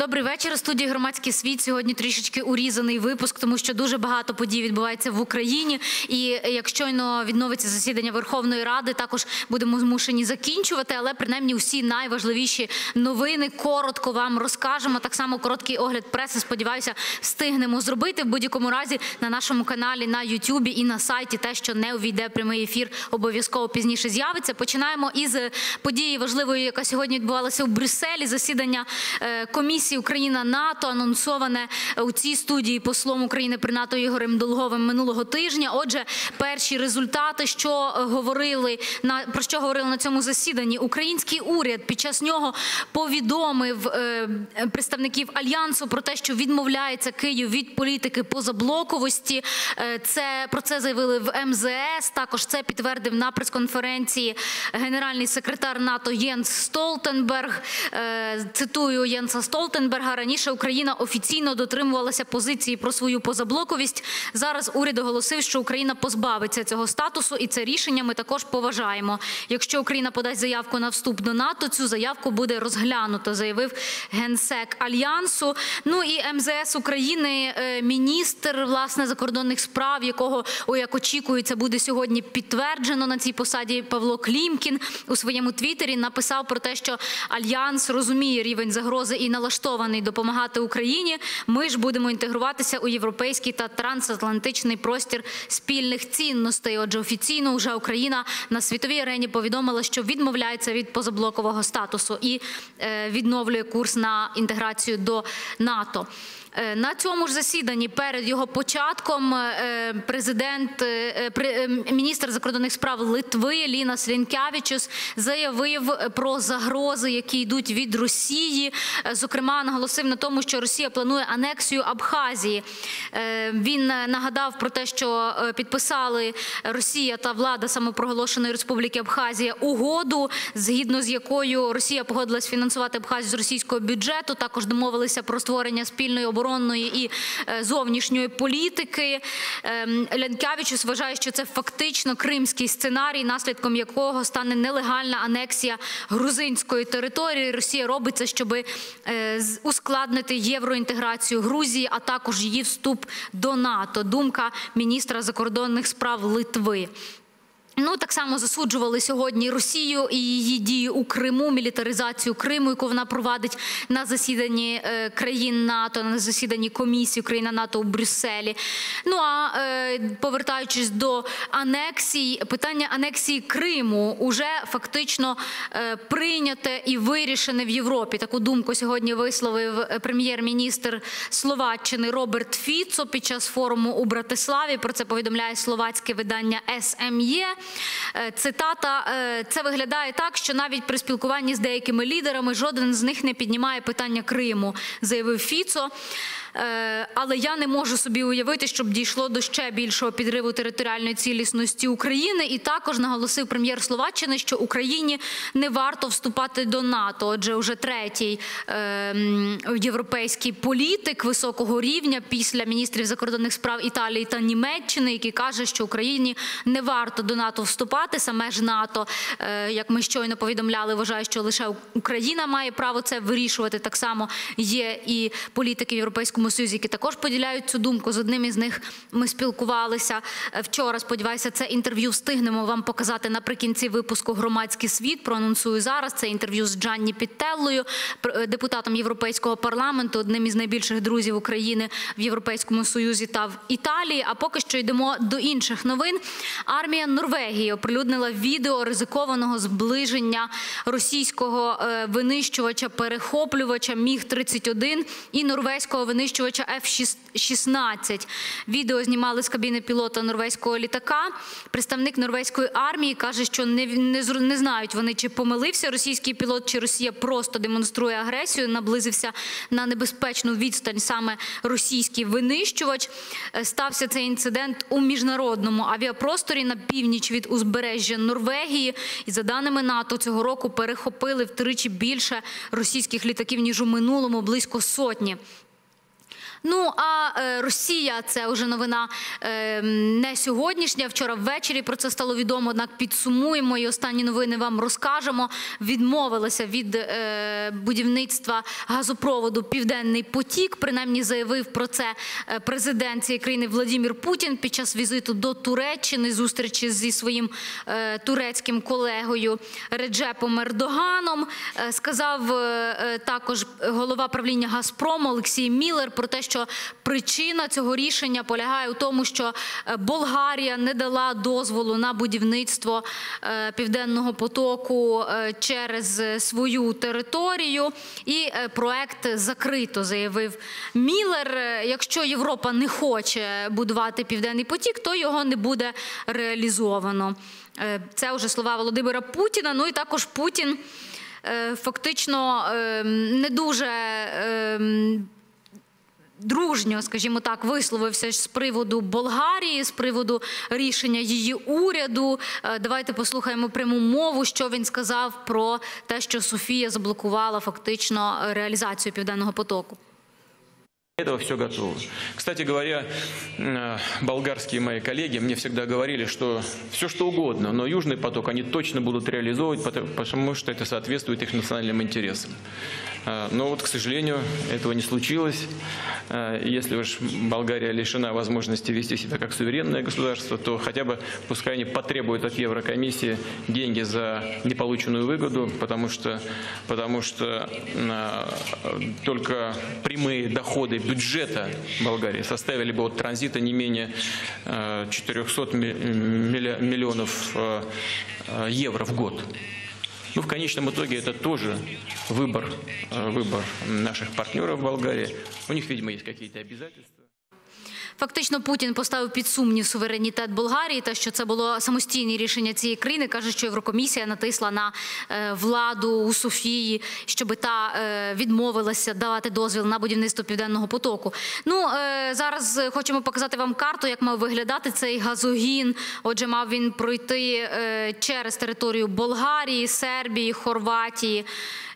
Добрий вечір. Студії громадський світ сьогодні трішечки урізаний випуск, тому що дуже багато подій відбувається в Україні. І як щойно відновиться засідання Верховної Ради, також будемо змушені закінчувати. Але принаймні усі найважливіші новини коротко вам розкажемо. Так само короткий огляд преси. Сподіваюся, встигнемо зробити в будь-якому разі на нашому каналі на Ютубі і на сайті. Те, що не увійде прямий ефір, обов'язково пізніше з'явиться. Починаємо із події важливої, яка сьогодні відбувалася у Брюсселі. Засідання е, комісії комісії Україна НАТО анонсоване у цій студії послом України при НАТО Ігорем Долговим минулого тижня. Отже, перші результати, що говорили на про що говорили на цьому засіданні, український уряд під час нього повідомив е, представників альянсу про те, що відмовляється Київ від політики позаблоковості. Е, це про це заявили в МЗС. Також це підтвердив на прес-конференції генеральний секретар НАТО Єнс Столтенберг. Е, цитую Єнса Столтенберга. Столтенберга раніше Україна офіційно дотримувалася позиції про свою позаблоковість. Зараз уряд оголосив, що Україна позбавиться цього статусу, і це рішення ми також поважаємо. Якщо Україна подасть заявку на вступ до НАТО, цю заявку буде розглянуто, заявив генсек альянсу. Ну і МЗС України, е, міністр власне закордонних справ, якого о, як очікується, буде сьогодні підтверджено на цій посаді. Павло Клімкін у своєму твіттері написав про те, що альянс розуміє рівень загрози і налаштований налаштований допомагати Україні. Ми ж будемо інтегруватися у європейський та трансатлантичний простір спільних цінностей. Отже, офіційно вже Україна на світовій арені повідомила, що відмовляється від позаблокового статусу і е, відновлює курс на інтеграцію до НАТО. Е, на цьому ж засіданні перед його початком е, президент, е, міністр закордонних справ Литви Ліна Лінкявічус заявив про загрози, які йдуть від Росії. Зокрема, наголосив на тому, що Росія планує анексію Абхазії. Він нагадав про те, що підписали Росія та влада самопроголошеної республіки Абхазія угоду, згідно з якою Росія погодилась фінансувати Абхазію з російського бюджету. Також домовилися про створення спільної оборони оборонної і е, зовнішньої політики. Ем, Лянкявічус вважає, що це фактично кримський сценарій, наслідком якого стане нелегальна анексія грузинської території. Росія робить це, щоб е, ускладнити євроінтеграцію Грузії, а також її вступ до НАТО. Думка міністра закордонних справ Литви. Ну так само засуджували сьогодні Росію і її дії у Криму, мілітаризацію Криму, яку вона провадить на засіданні е, країн НАТО, на засіданні комісії Україна НАТО у Брюсселі. Ну а е, повертаючись до анексії, питання анексії Криму уже фактично е, прийняте і вирішене в Європі. Таку думку сьогодні висловив прем'єр-міністр Словаччини Роберт Фіцо під час форуму у Братиславі. Про це повідомляє словацьке видання СМЄ. Е, цитата е, це виглядає так, що навіть при спілкуванні з деякими лідерами жоден з них не піднімає питання Криму, заявив Фіцо. Е, але я не можу собі уявити, щоб дійшло до ще більшого підриву територіальної цілісності України. І також наголосив прем'єр Словаччини, що Україні не варто вступати до НАТО. Отже, вже третій е, європейський політик високого рівня після міністрів закордонних справ Італії та Німеччини, який каже, що Україні не варто до НАТО вступати. Саме ж НАТО, е, як ми щойно повідомляли, вважає, що лише Україна має право це вирішувати. Так само є і політики в європейському. Союзі, які також поділяють цю думку. З одним із них ми спілкувалися е, вчора. Сподіваюся, це інтерв'ю встигнемо вам показати наприкінці випуску Громадський світ. Проанонсую зараз. Це інтерв'ю з Джанні Підтеллою, е, депутатом Європейського парламенту, одним із найбільших друзів України в Європейському Союзі та в Італії. А поки що йдемо до інших новин. Армія Норвегії оприлюднила відео ризикованого зближення російського е, винищувача перехоплювача Міг 31 і норвезького винищувача винищувача F-16. Відео знімали з кабіни пілота норвезького літака. Представник норвезької армії каже, що не, не, не знають вони, чи помилився російський пілот, чи Росія просто демонструє агресію. Наблизився на небезпечну відстань саме російський винищувач. Е, стався цей інцидент у міжнародному авіапросторі на північ від узбережжя Норвегії. І за даними НАТО, цього року перехопили втричі більше російських літаків ніж у минулому близько сотні. Ну а е, Росія це вже новина е, не сьогоднішня. Вчора ввечері про це стало відомо. Однак підсумуємо і останні новини вам розкажемо. Відмовилася від е, будівництва газопроводу Південний потік. Принаймні заявив про це президент цієї країни Владимир Путін під час візиту до Туреччини, зустрічі зі своїм турецьким колегою Реджепом Ердоганом. Сказав також голова правління Газпрому Олексій Міллер про те, що причина цього рішення полягає у тому, що е, Болгарія не дала дозволу на будівництво е, південного потоку е, через свою територію, і проект закрито, заявив Міллер. Е, Якщо Європа не хоче будувати південний потік, то його не буде реалізовано. Це вже слова Володимира Путіна. Ну і також Путін фактично е, не дуже. Дружньо, скажімо так, висловився з приводу Болгарії, з приводу рішення її уряду. Е, Давайте послухаємо пряму мову, що він сказав про те, що Софія заблокувала фактично реалізацію південного потоку. Этого все готово. Кстати говоря, э, болгарские мои коллеги мне всегда говорили, что все что угодно, но Южный поток они точно будут реализовывать, потому- что это соответствует их национальным интересам. Э, Но вот, к сожалению, этого не случилось. Э, Если уж Болгария лишена возможности вести себя как суверенное государство, то хотя бы пускай они потребуют от Еврокомиссии деньги за неполученную выгоду, потому что, потому что только прямые доходы бюджета Болгарии составили бы от транзита не менее э, 400 ми- милля- миллионов э, э, евро в год. Ну, в конечном итоге это тоже выбор, э, выбор наших партнеров в Болгарии. У них, видимо, есть какие-то обязательства. Фактично Путін поставив під сумнів суверенітет Болгарії, та що це було самостійне рішення цієї країни. каже, що Єврокомісія натисла на е, владу у Софії, щоб та е, відмовилася давати дозвіл на будівництво південного потоку. Ну е, зараз хочемо показати вам карту, як мав виглядати цей газогін. Отже, мав він пройти через територію Болгарії, Сербії, Хорватії.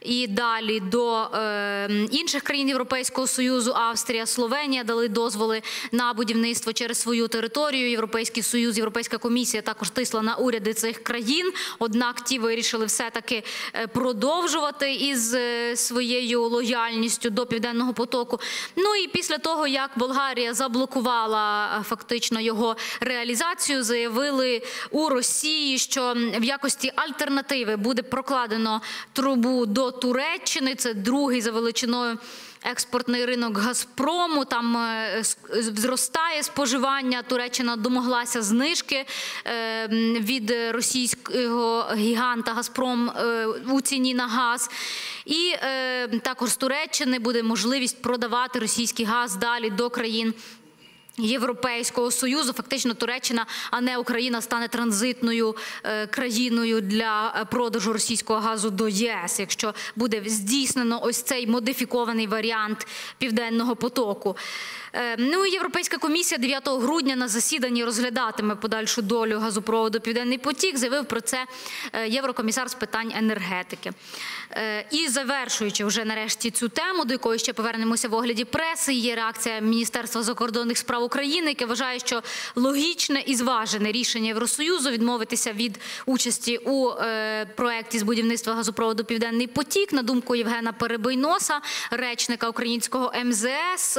І далі до інших країн Європейського союзу, Австрія, Словенія дали дозволи на будівництво через свою територію. Європейський союз, Європейська комісія також тисла на уряди цих країн. Однак ті вирішили все таки продовжувати із е, своєю лояльністю до південного потоку. Ну і після того, як Болгарія заблокувала е, фактично його реалізацію, заявили у Росії, що в якості альтернативи буде прокладено трубу до Туреччини. Це другий за величиною. Експортний ринок Газпрому там е, зростає споживання. Туреччина домоглася знижки е, від російського гіганта Газпром е, у ціні на газ. І також з Туреччини буде можливість продавати російський газ далі до країн. Європейського союзу фактично Туреччина, а не Україна, стане транзитною е, країною для е, продажу російського газу до ЄС, якщо буде здійснено ось цей модифікований варіант південного потоку. Е, Ну Європейська комісія 9 грудня на засіданні розглядатиме подальшу долю газопроводу Південний потік. Заявив про це е, єврокомісар з питань енергетики. Е, І завершуючи вже нарешті цю тему, до якої ще повернемося в огляді преси. Є реакція Міністерства закордонних справ України, яке вважає, що логічне і зважене рішення Євросоюзу відмовитися від участі у проєкті з будівництва газопроводу Південний потік. На думку Євгена Перебойноса, речника українського МЗС.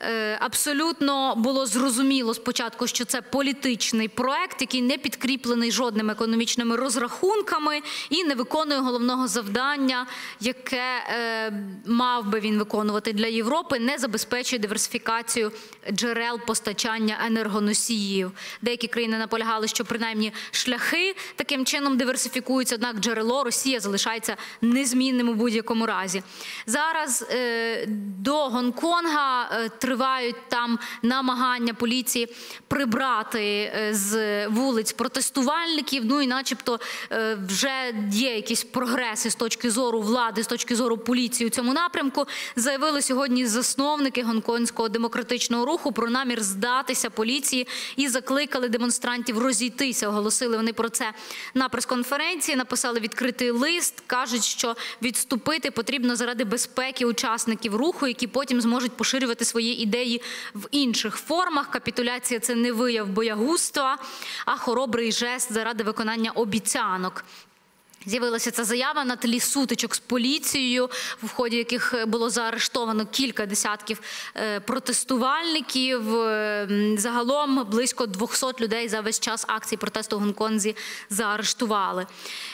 Е, Абсолютно було зрозуміло спочатку, що це політичний проект, який не підкріплений жодними економічними розрахунками і не виконує головного завдання, яке е, мав би він виконувати для Європи, не забезпечує диверсифікацію джерел постачання енергоносіїв. Деякі країни наполягали, що принаймні шляхи таким чином диверсифікуються, однак джерело Росія залишається незмінним у будь-якому разі. Зараз е, до Гонконга е, тривають там намагання поліції прибрати е, з вулиць протестувальників. Ну і, начебто, е, вже є якісь прогреси з точки зору влади, з точки зору поліції у цьому напрямку. Заявили сьогодні засновники гонконгського демократичного руху про намір здатися поліції і закликали демонстрантів розійтися. Оголосили вони про це на прес-конференції. Написали відкритий лист. кажуть, що відступити потрібно заради безпеки учасників руху, які потім зможуть поширювати свої ідеї в інших формах. Капітуляція це не вияв боягузтва, а хоробрий жест заради виконання обіцянок. З'явилася ця заява на тлі сутичок з поліцією, в ході яких було заарештовано кілька десятків е, протестувальників. Е, Загалом близько 200 людей за весь час акцій протесту в Гонконзі заарештували.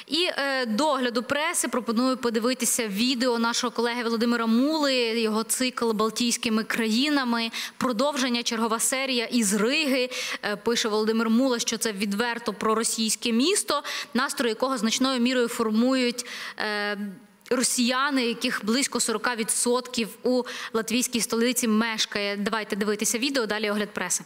І е, до огляду преси пропоную подивитися відео нашого колеги Володимира Мули, його цикл Балтійськими країнами, продовження чергова серія із Риги. Е, Пише Володимир Мула, що це відверто проросійське місто, настрої якого значною мірою формують. е, Росіяни, яких близько 40% у латвійській столиці мешкає. Давайте дивитися відео. Далі огляд преси.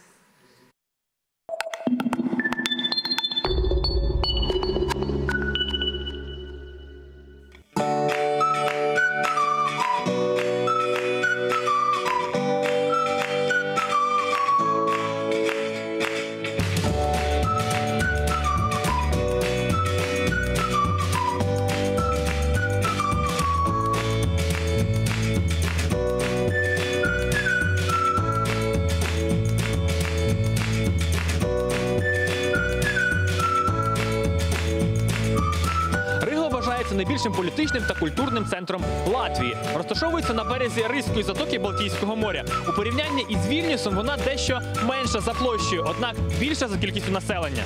Вважається найбільшим політичним та культурним центром Латвії. Розташовується на березі Ризької затоки Балтійського моря. У порівнянні із Вільнюсом вона дещо менша за площею, однак більша за кількістю населення.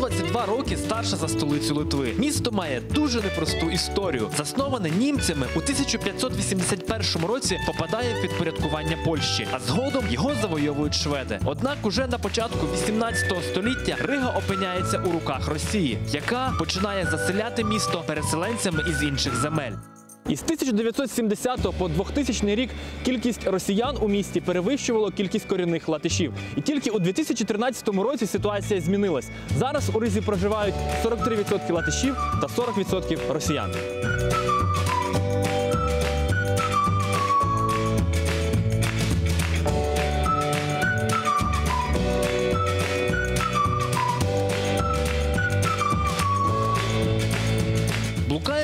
122 роки старша за столицю Литви. Місто має дуже непросту історію. Засноване німцями у 1581 році попадає в підпорядкування Польщі, а згодом його завойовують шведи. Однак уже на початку 18 століття Рига опиняється у руках Росії, яка починає заселяти місто переселенцями із інших земель. Із 1970 по 2000 рік кількість росіян у місті перевищувала кількість корінних латишів. І тільки у 2013 році ситуація змінилась. Зараз у Ризі проживають 43% латишів та 40% росіян.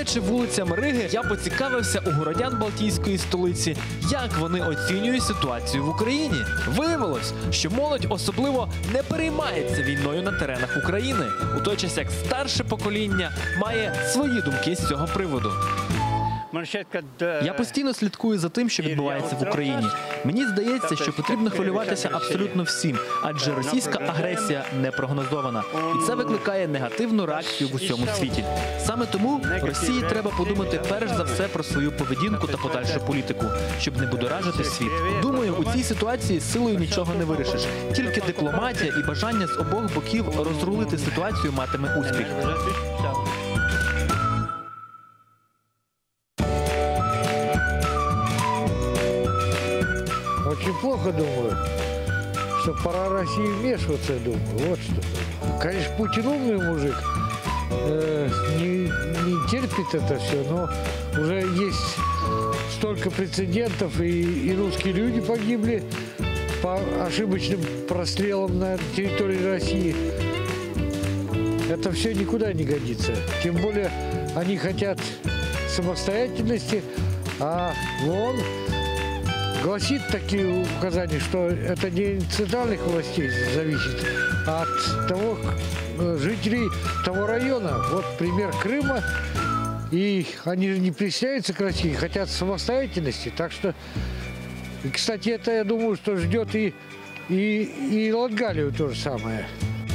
Блукаючи вулицями Риги, я поцікавився у городян Балтійської столиці, як вони оцінюють ситуацію в Україні. Виявилось, що молодь особливо не переймається війною на теренах України, у той час як старше покоління має свої думки з цього приводу. Я постійно слідкую за тим, що відбувається в Україні. Мені здається, що потрібно хвилюватися абсолютно всім, адже російська агресія не прогнозована, і це викликає негативну реакцію в усьому світі. Саме тому Росії треба подумати перш за все про свою поведінку та подальшу політику, щоб не будоражити світ. Думаю, у цій ситуації силою нічого не вирішиш. Тільки дипломатія і бажання з обох боків розрулити ситуацію матиме успіх. Очень плохо думаю, что пора России вмешиваться, думаю. Вот что. Конечно, Путин умный мужик, э, не, не терпит это все, но уже есть столько прецедентов, и, и русские люди погибли по ошибочным прострелам на территории России. Это все никуда не годится. Тем более они хотят самостоятельности, а ООН гласит такие указания, что это не от центральных властей зависит, а от того э, жителей того района. Вот пример Крыма. И они же не присоединяются к России, хотят самостоятельности. Так что, и, кстати, это, я думаю, что ждет и, и, и Латгалию то же самое.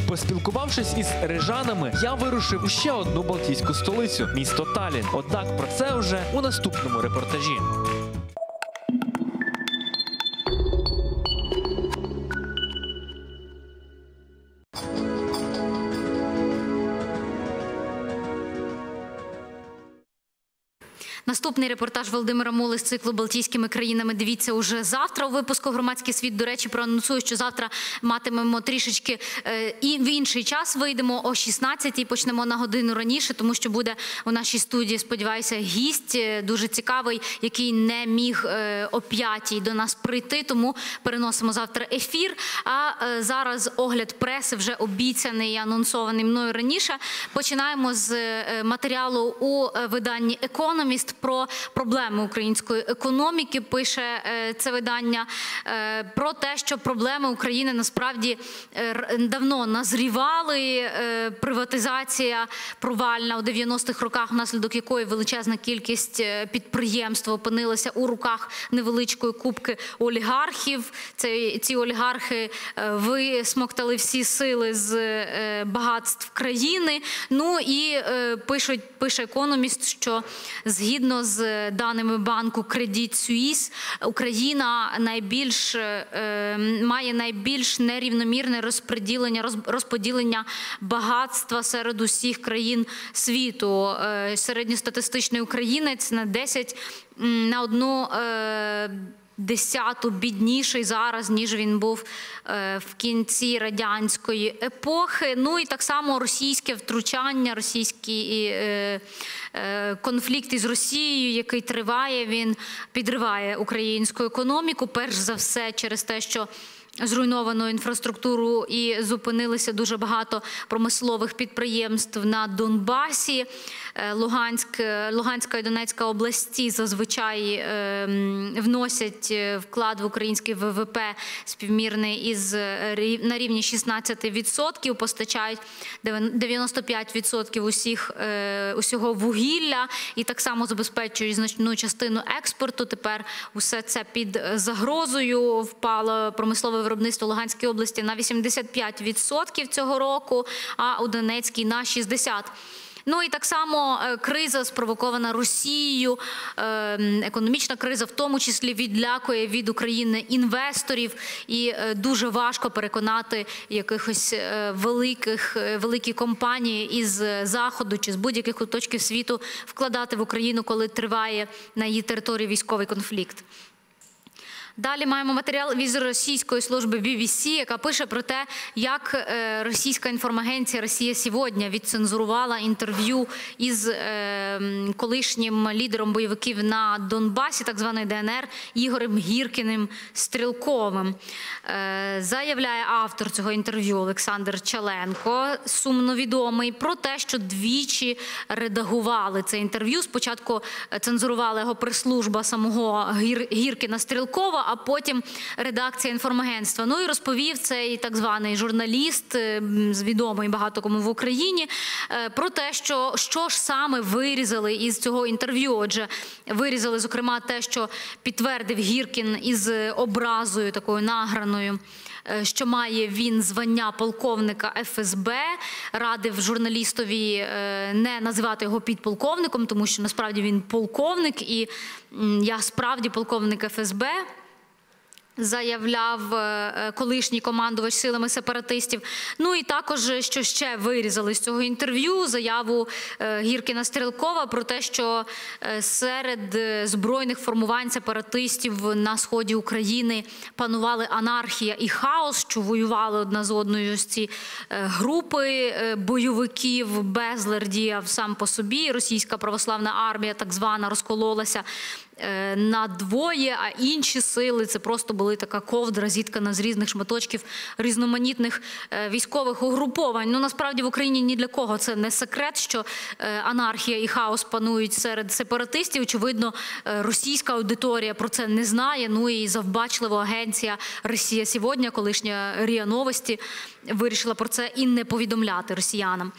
Поспілкувавшись із рижанами, я вирушив у ще одну балтійську столицю місто Талін. Однак про це вже у наступному репортажі. Наступний репортаж Володимира Мули з циклу Балтійськими країнами. Дивіться уже завтра у випуску Громадський світ. До речі, проанонсую, що завтра матимемо трішечки е, і в інший час. Вийдемо о 16-й, Почнемо на годину раніше, тому що буде у нашій студії. Сподіваюся, гість е, дуже цікавий, який не міг е, о 5-й до нас прийти. Тому переносимо завтра ефір. А зараз огляд преси вже обіцяний і анонсований мною раніше. Починаємо з матеріалу у виданні Економіст про проблеми української економіки. Пише е, це видання е, про те, що проблеми України насправді е, давно назрівали. Приватизація провальна у 90-х роках, внаслідок якої величезна кількість підприємств опинилася у руках невеличкої кубки олігархів. Це ці олігархи висмоктали всі сили з багатств країни. Ну і пишуть, пише економіст, що згідно з даними банку Credit Suisse, Україна найбільш е, має найбільш нерівномірне розподілення роз- розподілення багатства серед усіх країн світу. Е, Середньостатистичний українець на 10 на одну. Десяту бідніший зараз, ніж він був е, в кінці радянської епохи. Ну і так само російське втручання, російський е, е, конфлікт із Росією, який триває, він підриває українську економіку. Перш за все, через те, що Зруйновано інфраструктуру і зупинилося дуже багато промислових підприємств на Донбасі. Е, Луганськ, е, Луганська і Донецька області зазвичай е, вносять вклад в український ВВП співмірний із на рівні 16%, постачають дев'ян- 95% усіх, усього вугілля і так само забезпечують значну частину експорту. Тепер усе це під загрозою впало промислове виробництво Луганської області на 85% цього року, а у Донецькій на 60%. Ну і так само е, криза спровокована Росією, е, економічна криза, в тому числі відлякує від України інвесторів, і е, дуже важко переконати якихось великих великі компанії із заходу чи з будь-яких куточків світу вкладати в Україну, коли триває на її території військовий конфлікт. Далі маємо матеріал від російської служби BBC, яка пише про те, як е, російська інформагенція Росія сьогодні відцензурувала інтерв'ю із е, колишнім лідером бойовиків на Донбасі, так званої ДНР, Ігорем Гіркіним Стрілковим. Е, Заявляє автор цього інтерв'ю Олександр Чаленко, сумновідомий, про те, що двічі редагували це інтерв'ю. Спочатку цензурувала його прес-служба самого Гір- Гіркіна Стрілкова, а потім редакція інформагентства. Ну і розповів цей так званий журналіст, е, відомий багато кому в Україні, е, про те, що, що ж саме вирізали із цього інтерв'ю. Отже, вирізали, зокрема, те, що підтвердив Гіркін із образою такою награною. е, Що має він звання полковника ФСБ, радив журналістові не називати його підполковником, тому що насправді він полковник, і я справді полковник ФСБ заявляв е, е, колишній командувач силами сепаратистів. Ну і також, е, що ще вирізали з цього інтерв'ю, заяву Гіркіна Стрілкова про те, що серед збройних формувань сепаратистів на сході України панували анархія і хаос, що воювали одна з одною з ці групи бойовиків. Безлер діяв сам по собі. Російська православна армія, так звана, розкололася на двоє, а інші сили це просто були така ковдра, зіткана з різних шматочків різноманітних е, військових угруповань. Ну насправді в Україні ні для кого це не секрет, що е, анархія і хаос панують серед сепаратистів. Очевидно, е, російська аудиторія про це не знає. Ну і завбачливо агенція Росія сьогодні, колишня Рія Новості, вирішила про це і не повідомляти росіянам.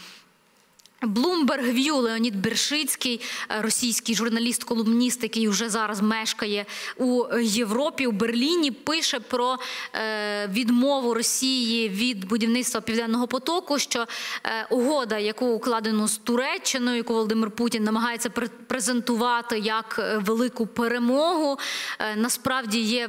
Bloomberg View Леонід Бершицький, е, російський журналіст-колумніст, який вже зараз мешкає у Європі, у Берліні, пише про е, відмову Росії від будівництва Південного потоку, що е, угода, яку укладено з Туреччиною, яку Володимир Путін намагається пр- презентувати як велику перемогу, насправді є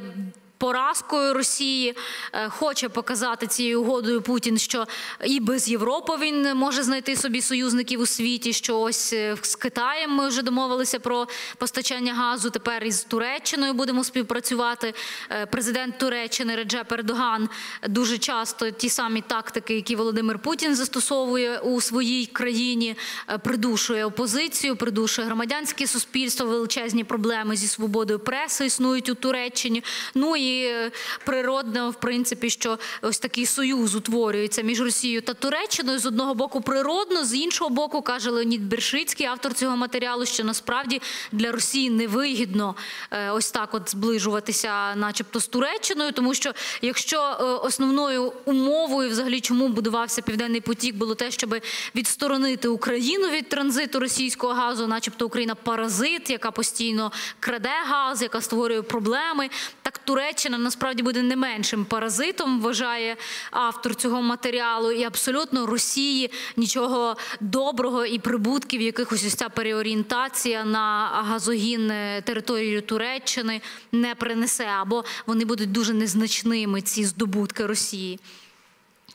поразкою Росії. Е, Хоче показати цією угодою Путін, що і без Європи він може знайти собі союзників у світі. Що ось е, з Китаєм ми вже домовилися про постачання газу. Тепер із Туреччиною будемо співпрацювати. Е, Президент Туреччини Реджеп Ердоган дуже часто ті самі тактики, які Володимир Путін застосовує у своїй країні, придушує опозицію, придушує громадянське суспільство. Величезні проблеми зі свободою преси існують у Туреччині. Ну і е, природно, в принципі, що ось такий союз утворюється між Росією та Туреччиною. З одного боку, природно, з іншого боку, каже Леонід Бершицький, автор цього матеріалу, що насправді для Росії невигідно е, ось так от зближуватися, начебто, з Туреччиною, тому що якщо е, основною умовою, взагалі, чому будувався південний потік, було те, щоб відсторонити Україну від транзиту російського газу, начебто Україна паразит, яка постійно краде газ, яка створює проблеми. Так Туреччина насправді буде не меншим паразитом, вважає автор цього матеріалу, і абсолютно Росії нічого доброго і прибутків, якихось ось ця переорієнтація на газогін е, територію Туреччини не принесе, або вони будуть дуже незначними, ці здобутки Росії.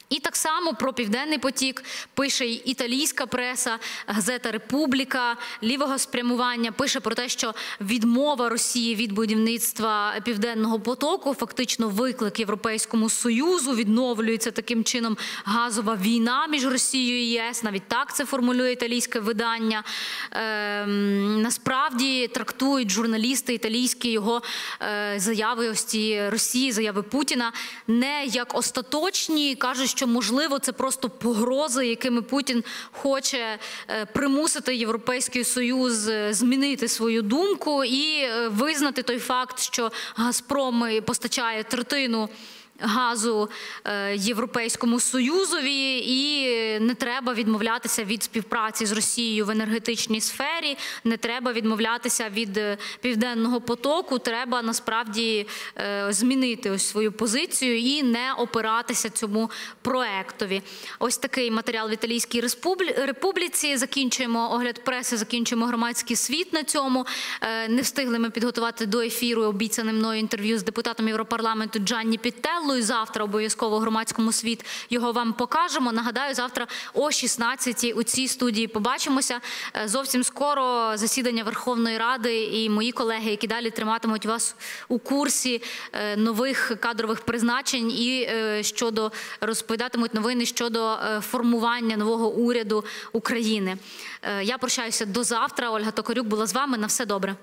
І так само про південний потік пише й італійська преса, газета Републіка лівого спрямування. Пише про те, що відмова Росії від будівництва південного потоку фактично виклик Європейському союзу. Відновлюється таким чином газова війна між Росією і ЄС. Навіть так це формулює італійське видання. Ем, насправді трактують журналісти італійські його е, заяви ось Росії, заяви Путіна не як остаточні. кажуть, що можливо це просто погрози, якими Путін хоче е, примусити Європейський Союз е, змінити свою думку і визнати той факт, що Газпром постачає третину. Газу е, Європейському Союзові, і не треба відмовлятися від співпраці з Росією в енергетичній сфері. Не треба відмовлятися від е, південного потоку. Треба насправді е, змінити ось свою позицію і не опиратися цьому проектові. Ось такий матеріал в Італійській Республі- Републіці. Закінчуємо огляд преси, закінчуємо громадський світ на цьому. Не встигли ми підготувати до ефіру обіцяне мною інтерв'ю з депутатом Європарламенту Джанні Піттеллою. Завтра обов'язково громадському світ його вам покажемо. Нагадаю, завтра о 16 у цій студії побачимося. Е, Зовсім скоро засідання Верховної Ради і мої колеги, які далі триматимуть вас у курсі е, нових кадрових призначень і е, щодо розповідатимуть новини щодо формування нового уряду України. Я прощаюся до завтра. Ольга Токарюк була з вами. На все добре.